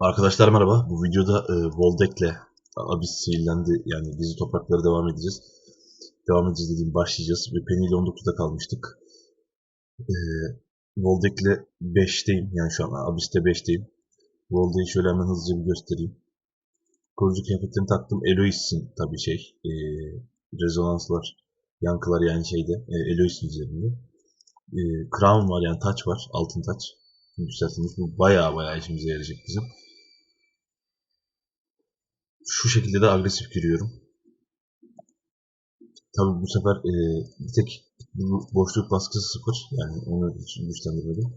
Arkadaşlar merhaba. Bu videoda e, Voldek'le Abyss sihirlendi. Yani gizli topraklara devam edeceğiz. Devam edeceğiz dediğim başlayacağız. Ve Penny ile 19'da kalmıştık. E, Voldek'le 5'teyim. Yani şu an Abyss'te 5'teyim. Voldek'i şöyle hemen hızlıca bir göstereyim. Korucu kıyafetlerini taktım. Elois'in tabii şey. E, rezonanslar, yankılar yani şeyde. E, Elois'in üzerinde. E, crown var yani taç var. Altın taç. Yükseltilmiş. Bu bayağı bayağı işimize yarayacak bizim şu şekilde de agresif giriyorum. Tabii bu sefer e, bir tek bu boşluk baskısı sıfır. Yani onu hiç güçlendirmedim.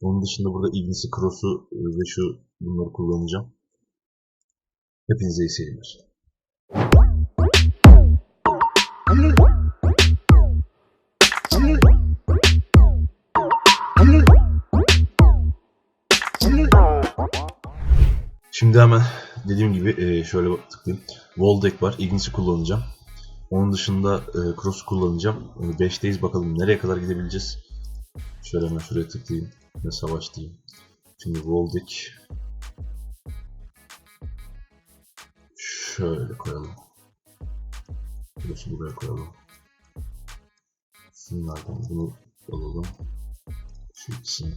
Onun dışında burada Ignis'i, Cross'u e, ve şu bunları kullanacağım. Hepinize iyi seyirler. Şimdi hemen dediğim gibi e, şöyle tıklayayım. Wall var. Ignis'i kullanacağım. Onun dışında e, Cross kullanacağım. 5'teyiz bakalım nereye kadar gidebileceğiz. Şöyle hemen şuraya tıklayayım ve savaş diyeyim. Şimdi Wall Şöyle koyalım. Cross'u buraya koyalım. Şunlardan bunu alalım. Şu ikisini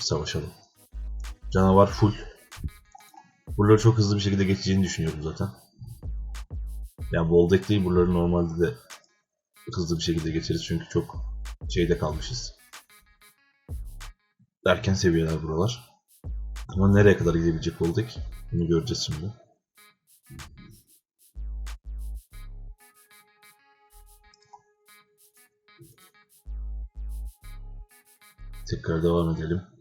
savaşalım. Canavar full. Buraları çok hızlı bir şekilde geçeceğini düşünüyorum zaten. Yani Voldek değil buraları normalde de hızlı bir şekilde geçeriz çünkü çok şeyde kalmışız. Erken seviyeler buralar. Ama nereye kadar gidebilecek Voldek? Bunu göreceğiz şimdi. Tekrar devam edelim.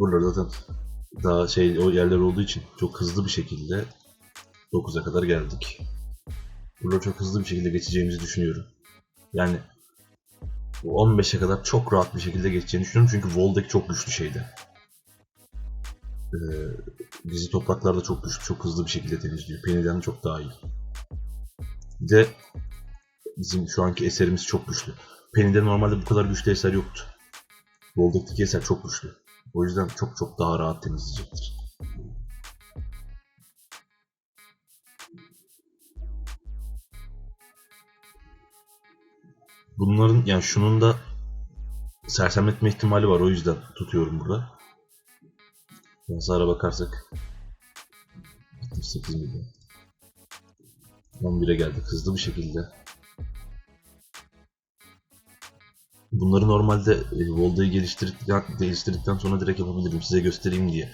Buralarda zaten daha şey o yerler olduğu için çok hızlı bir şekilde 9'a kadar geldik. Burada çok hızlı bir şekilde geçeceğimizi düşünüyorum. Yani bu 15'e kadar çok rahat bir şekilde geçeceğini düşünüyorum çünkü Voldek çok güçlü şeyde. Ee, bizi topraklarda çok güçlü, çok hızlı bir şekilde temizliyor. Penny'den çok daha iyi. Bir de bizim şu anki eserimiz çok güçlü. Penny'de normalde bu kadar güçlü eser yoktu. Voldek'teki eser çok güçlü. O yüzden çok çok daha rahat temizleyecektir. Bunların yani şunun da sersemletme ihtimali var o yüzden tutuyorum burada. Hasara bakarsak 8 milyon. 11'e geldik hızlı bir şekilde. Bunları normalde e, Volda'yı geliştirdikten, geliştirdikten sonra direkt yapabilirim. Size göstereyim diye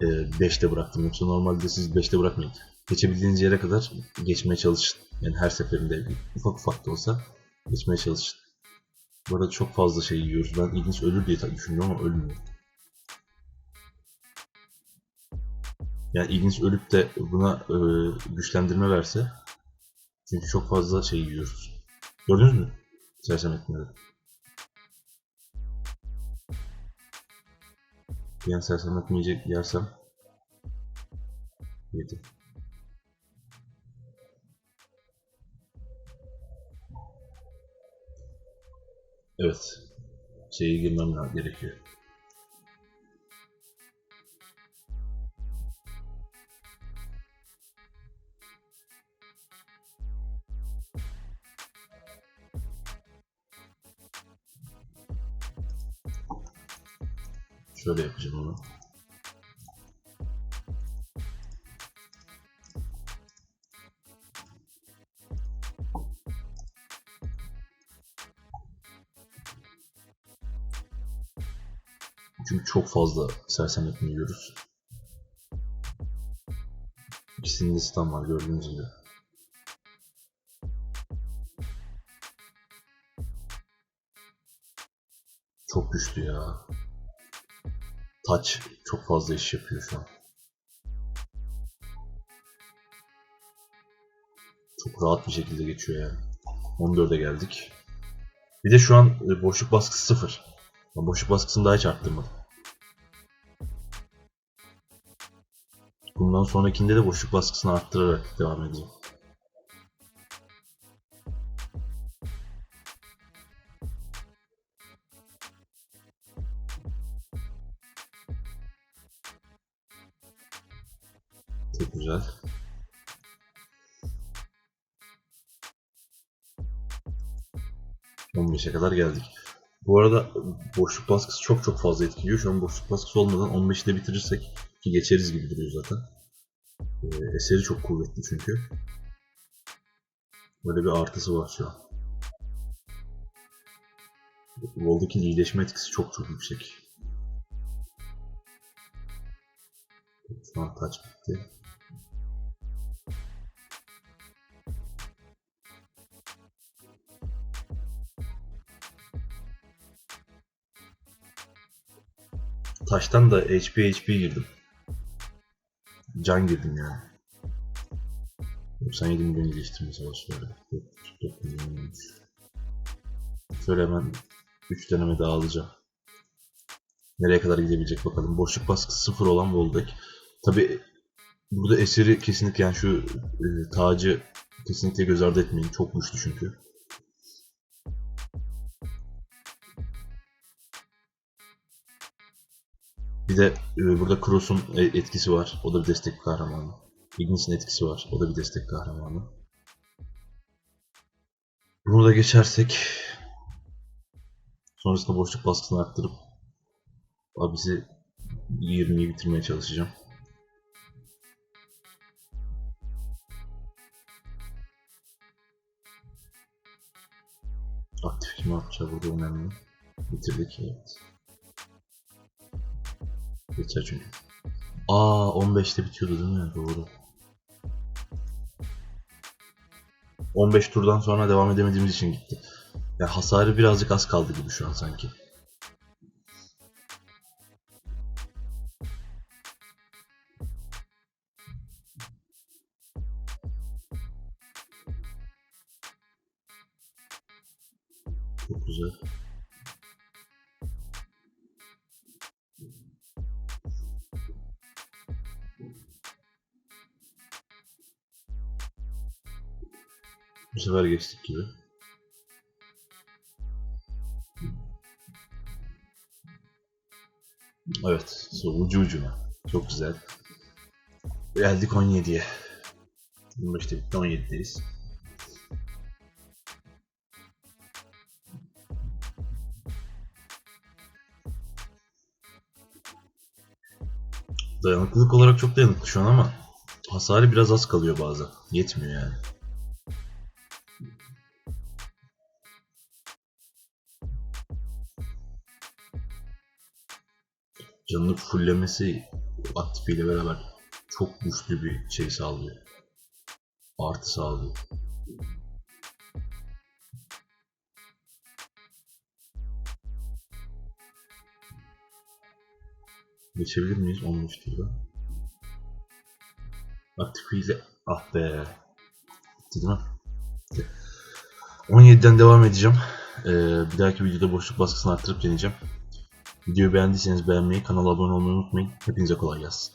e, 5'te bıraktım. Yoksa normalde siz 5'te bırakmayın. Geçebildiğiniz yere kadar geçmeye çalışın. Yani her seferinde ufak ufak da olsa geçmeye çalışın. Bu arada çok fazla şey yiyoruz. Ben ilginç ölür diye düşünüyorum ama ölmüyor. Yani ilginç ölüp de buna e, güçlendirme verse çünkü çok fazla şey yiyoruz. Gördünüz mü? Sersem etmeleri. An sersem etmeyecek yersem yedim. Evet. Şeye girmem gerekiyor. Şöyle yapacağım onu. Çünkü çok fazla sersemletme yiyoruz. İkisinin stun var gördüğünüz gibi. Çok güçlü ya. Taç çok fazla iş yapıyor şu an. Çok rahat bir şekilde geçiyor yani. 14'e geldik. Bir de şu an e, boşluk baskısı sıfır. Ben boşluk baskısını daha hiç arttırmadım. Bundan sonrakinde de boşluk baskısını arttırarak devam edeceğim. Çok güzel. ...15'e kadar geldik. Bu arada boşluk baskısı çok çok fazla etkiliyor. Şu an boşluk baskısı olmadan 15'i de bitirirsek ki geçeriz gibi duruyor zaten. Ee, eseri çok kuvvetli çünkü. Böyle bir artısı var şu an. Vol'daki iyileşme etkisi çok çok yüksek. Şu an taç bitti. Taştan da HP HP girdim. Can girdim yani. 97 milyon iyileştirme savaşı var. 44 milyon. Şöyle hemen 3 deneme daha alacağım. Nereye kadar gidebilecek bakalım. Boşluk baskısı sıfır olan Volbeck. Tabi burada eseri kesinlikle yani şu e, tacı kesinlikle göz ardı etmeyin. Çok güçlü çünkü. Bir de e, burada Cross'un e, etkisi var. O da bir destek kahramanı. Ignis'in etkisi var. O da bir destek kahramanı. Bunu da geçersek sonrasında boşluk baskısını arttırıp abisi 20'yi bitirmeye çalışacağım. Aktif kim yapacağı burada önemli. Bitirdik evet. Geçer çünkü. Aa 15'te bitiyordu değil mi? Doğru. 15 turdan sonra devam edemediğimiz için gitti. Ya hasarı birazcık az kaldı gibi şu an sanki. Çok güzel. Bu sefer geçtik gibi. Evet, so ucu ucuna. Çok güzel. Geldik 17'ye. 25'te bitti, 17'deyiz. Dayanıklılık olarak çok dayanıklı şu an ama hasarı biraz az kalıyor bazen. Yetmiyor yani. Canını fullemesi aktifiyle beraber çok güçlü bir şey sağlıyor. Artı sağlıyor. Geçebilir miyiz 13 turda? Aktifiyle ah be. Değil mi? Bitti. 17'den devam edeceğim. Ee, bir dahaki videoda boşluk baskısını arttırıp deneyeceğim. Videoyu beğendiyseniz beğenmeyi, kanala abone olmayı unutmayın. Hepinize kolay gelsin.